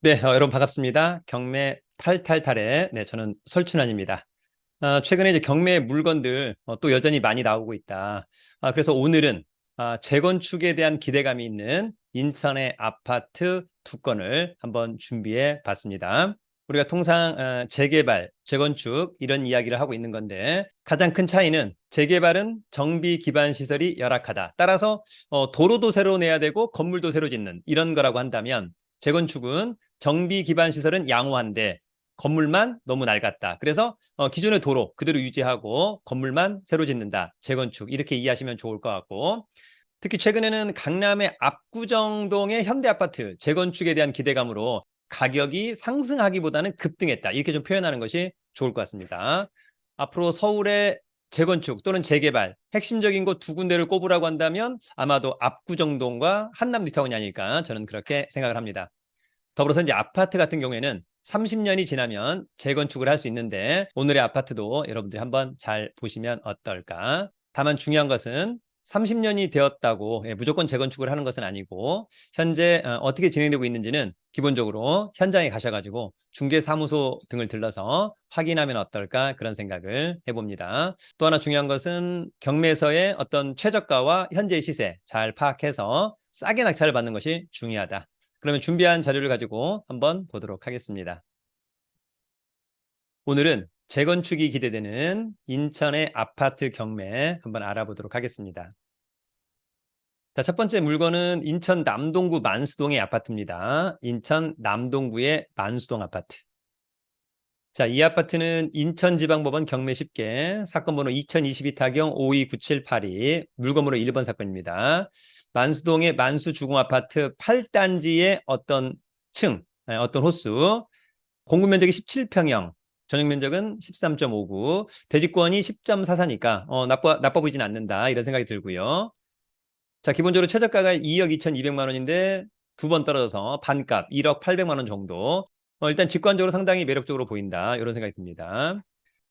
네, 어, 여러분 반갑습니다. 경매 탈탈탈의 네, 저는 설춘환입니다. 아, 최근에 이제 경매 물건들 어, 또 여전히 많이 나오고 있다. 아, 그래서 오늘은 아, 재건축에 대한 기대감이 있는 인천의 아파트 두 건을 한번 준비해 봤습니다. 우리가 통상 어, 재개발, 재건축 이런 이야기를 하고 있는 건데 가장 큰 차이는 재개발은 정비 기반 시설이 열악하다. 따라서 어, 도로도 새로 내야 되고 건물도 새로 짓는 이런 거라고 한다면 재건축은 정비 기반 시설은 양호한데 건물만 너무 낡았다. 그래서 어, 기존의 도로 그대로 유지하고 건물만 새로 짓는다. 재건축 이렇게 이해하시면 좋을 것 같고 특히 최근에는 강남의 압구정동의 현대 아파트 재건축에 대한 기대감으로 가격이 상승하기보다는 급등했다. 이렇게 좀 표현하는 것이 좋을 것 같습니다. 앞으로 서울의 재건축 또는 재개발 핵심적인 곳 두 군데를 꼽으라고 한다면 아마도 압구정동과 한남 뉴타운이 아닐까 저는 그렇게 생각을 합니다. 더불어서 이제 아파트 같은 경우에는 30년이 지나면 재건축을 할 수 있는데 오늘의 아파트도 여러분들이 한번 잘 보시면 어떨까. 다만 중요한 것은 30년이 되었다고 예, 무조건 재건축을 하는 것은 아니고 현재 어, 어떻게 진행되고 있는지는 기본적으로 현장에 가셔가지고 중개사무소 등을 들러서 확인하면 어떨까 그런 생각을 해봅니다. 또 하나 중요한 것은 경매에서의 어떤 최저가와 현재의 시세 잘 파악해서 싸게 낙찰을 받는 것이 중요하다. 그러면 준비한 자료를 가지고 한번 보도록 하겠습니다. 오늘은 재건축이 기대되는 인천의 아파트 경매 한번 알아보도록 하겠습니다. 자, 첫 번째 물건은 인천 남동구 만수동의 아파트입니다. 인천 남동구의 만수동 아파트. 자, 이 아파트는 인천지방법원 경매 10개, 사건 번호 2022 타경 529782, 물건 번호 1번 사건입니다. 만수동의 만수주공 아파트 8단지의 어떤 층, 어떤 호수, 공급 면적이 17평형, 전용 면적은 13.59, 대지권이 10.44니까 어, 나빠, 나빠 보이진 않는다 이런 생각이 들고요. 자, 기본적으로 최저가가 2억 2,200만 원인데 두 번 떨어져서 반값 1억 800만 원 정도. 어, 일단 직관적으로 상당히 매력적으로 보인다 이런 생각이 듭니다.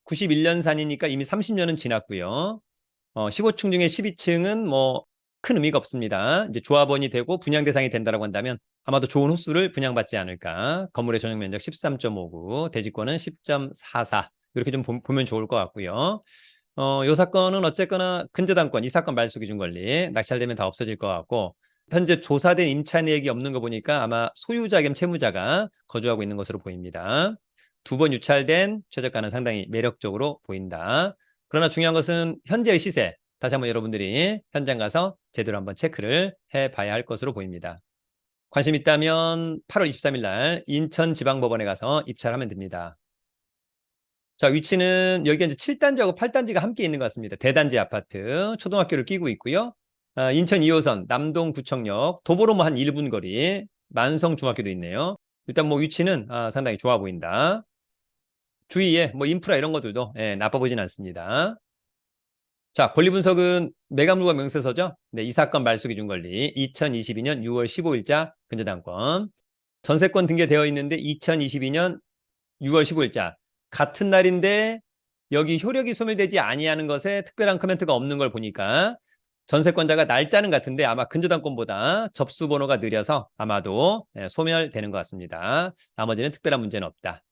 91년산이니까 이미 30년은 지났고요. 어, 15층 중에 12층은 뭐 큰 의미가 없습니다. 이제 조합원이 되고 분양 대상이 된다고 한다면 아마도 좋은 호수를 분양받지 않을까. 건물의 전용 면적 13.59, 대지권은 10.44 이렇게 좀 보, 면 좋을 것 같고요. 어, 요 사건은 어쨌거나 근저당권, 이 사건 말소 기준 권리 낙찰되면 다 없어질 것 같고 현재 조사된 임차 내역이 없는 거 보니까 아마 소유자 겸 채무자가 거주하고 있는 것으로 보입니다. 두 번 유찰된 최저가는 상당히 매력적으로 보인다. 그러나 중요한 것은 현재의 시세, 다시 한번 여러분들이 현장 가서 제대로 한번 체크를 해봐야 할 것으로 보입니다. 관심 있다면 8월 23일 날 인천지방법원에 가서 입찰하면 됩니다. 자, 위치는 여기가 이제 7단지하고 8단지가 함께 있는 것 같습니다. 대단지 아파트, 초등학교를 끼고 있고요. 아, 인천 2호선, 남동구청역, 도보로 뭐 한 1분 거리, 만성중학교도 있네요. 일단 뭐 위치는 아, 상당히 좋아 보인다. 주위에 뭐 인프라 이런 것들도 예, 나빠 보진 않습니다. 자, 권리 분석은 매각물과 명세서죠. 네, 이 사건 말소 기준 권리 2022년 6월 15일자 근저당권 전세권 등재되어 있는데 2022년 6월 15일자 같은 날인데 여기 효력이 소멸되지 아니하는 것에 특별한 코멘트가 없는 걸 보니까 전세권자가 날짜는 같은데 아마 근저당권보다 접수 번호가 느려서 아마도 네, 소멸되는 것 같습니다. 나머지는 특별한 문제는 없다.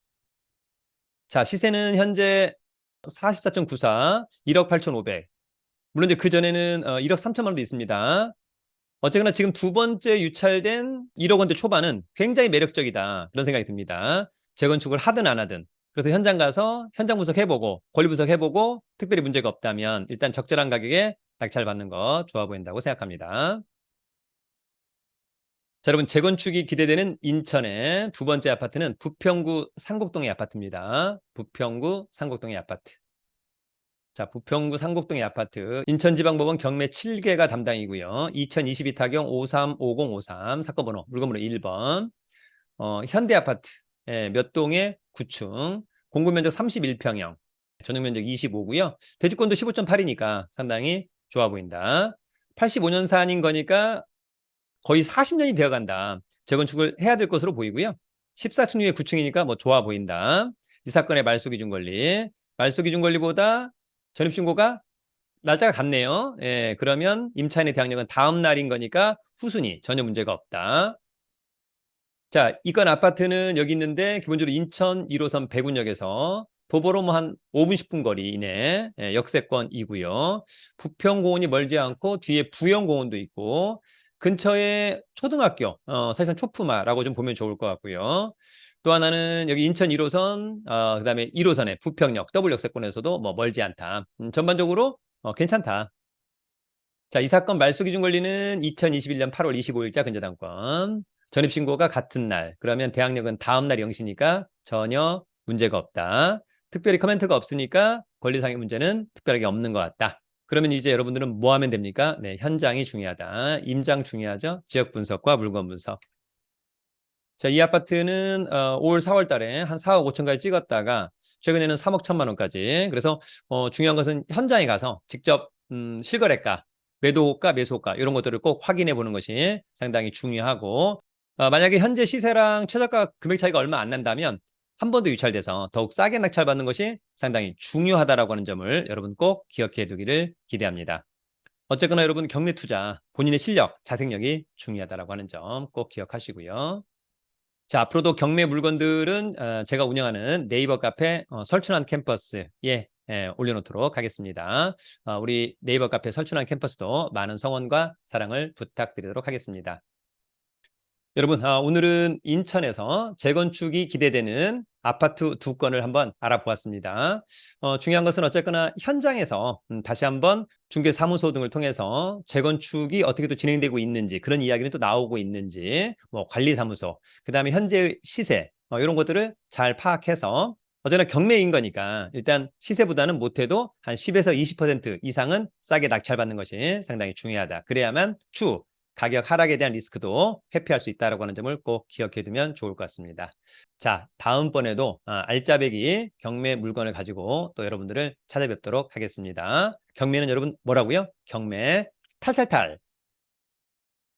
자, 시세는 현재 44.94, 1억 8,500. 물론 이제 그전에는 1억 어, 3천만 원도 있습니다. 어쨌거나 지금 두 번째 유찰된 1억 원대 초반은 굉장히 매력적이다. 그런 생각이 듭니다. 재건축을 하든 안 하든. 그래서 현장 가서 현장 분석해보고 권리 분석해보고 특별히 문제가 없다면 일단 적절한 가격에 낙찰 받는 거 좋아 보인다고 생각합니다. 자, 여러분 재건축이 기대되는 인천의 두 번째 아파트는 부평구 상곡동의 아파트입니다. 부평구 상곡동의 아파트. 자, 부평구 상곡동의 아파트 인천지방법원 경매 7개가 담당이고요. 2022 타경 535053 사건 번호 물건번호 1번 어, 현대아파트 예, 몇 동의 9층 공급 면적 31평형 전용 면적 25고요. 대지권도 15.8이니까 상당히 좋아 보인다. 85년산인 거니까 거의 40년이 되어 간다. 재건축을 해야 될 것으로 보이고요. 14층 중에 9층이니까 뭐 좋아 보인다. 이 사건의 말소 기준 권리. 말소 기준 권리보다 전입신고가 날짜가 같네요. 예, 그러면 임차인의 대항력은 다음 날인 거니까 후순위 전혀 문제가 없다. 자, 이건 아파트는 여기 있는데 기본적으로 인천 1호선 백운역에서 도보로 뭐 한 5분 10분 거리 이내 예, 역세권이고요. 부평공원이 멀지 않고 뒤에 부영공원도 있고 근처에 초등학교, 어, 사실상 초품화라고 좀 보면 좋을 것 같고요. 또 하나는 여기 인천 1호선, 어, 그다음에 1호선의 부평역 더블 역세권에서도 뭐 멀지 않다. 음, 전반적으로 어, 괜찮다. 자, 이 사건 말소 기준 권리는 2021년 8월 25일자 근저당권. 전입신고가 같은 날. 그러면 대학력은 다음 날 0시니까 전혀 문제가 없다. 특별히 코멘트가 없으니까 권리상의 문제는 특별하게 없는 것 같다. 그러면 이제 여러분들은 뭐 하면 됩니까? 네, 현장이 중요하다. 임장 중요하죠. 지역 분석과 물건 분석. 자, 이 아파트는 어, 올 4월 달에 한 4억 5천까지 찍었다가 최근에는 3억 1천만 원까지. 그래서 어, 중요한 것은 현장에 가서 직접 음, 실거래가, 매도가, 매수가 이런 것들을 꼭 확인해 보는 것이 상당히 중요하고 어, 만약에 현재 시세랑 최저가 금액 차이가 얼마 안 난다면 한 번 더 유찰돼서 더욱 싸게 낙찰받는 것이 상당히 중요하다라고 하는 점을 여러분 꼭 기억해 두기를 기대합니다. 어쨌거나 여러분 경매 투자 본인의 실력, 자생력이 중요하다라고 하는 점 꼭 기억하시고요. 자, 앞으로도 경매 물건들은 어, 제가 운영하는 네이버 카페 어, 설춘한 캠퍼스에 예, 올려놓도록 하겠습니다. 어, 우리 네이버 카페 설춘한 캠퍼스도 많은 성원과 사랑을 부탁드리도록 하겠습니다. 여러분, 아, 오늘은 인천에서 재건축이 기대되는 아파트 두 건을 한번 알아보았습니다. 어, 중요한 것은 어쨌거나 현장에서 음, 다시 한번 중개사무소 등을 통해서 재건축이 어떻게 또 진행되고 있는지 그런 이야기는 또 나오고 있는지 뭐 관리사무소, 그 다음에 현재 시세 어, 이런 것들을 잘 파악해서 어제나 경매인 거니까 일단 시세보다는 못해도 한 10에서 20% 이상은 싸게 낙찰받는 것이 상당히 중요하다. 그래야만 추후 가격 하락에 대한 리스크도 회피할 수 있다고 하는 점을 꼭 기억해 두면 좋을 것 같습니다. 자, 다음번에도 아, 알짜배기 경매 물건을 가지고 또 여러분들을 찾아뵙도록 하겠습니다. 경매는 여러분 뭐라고요? 경매 탈탈탈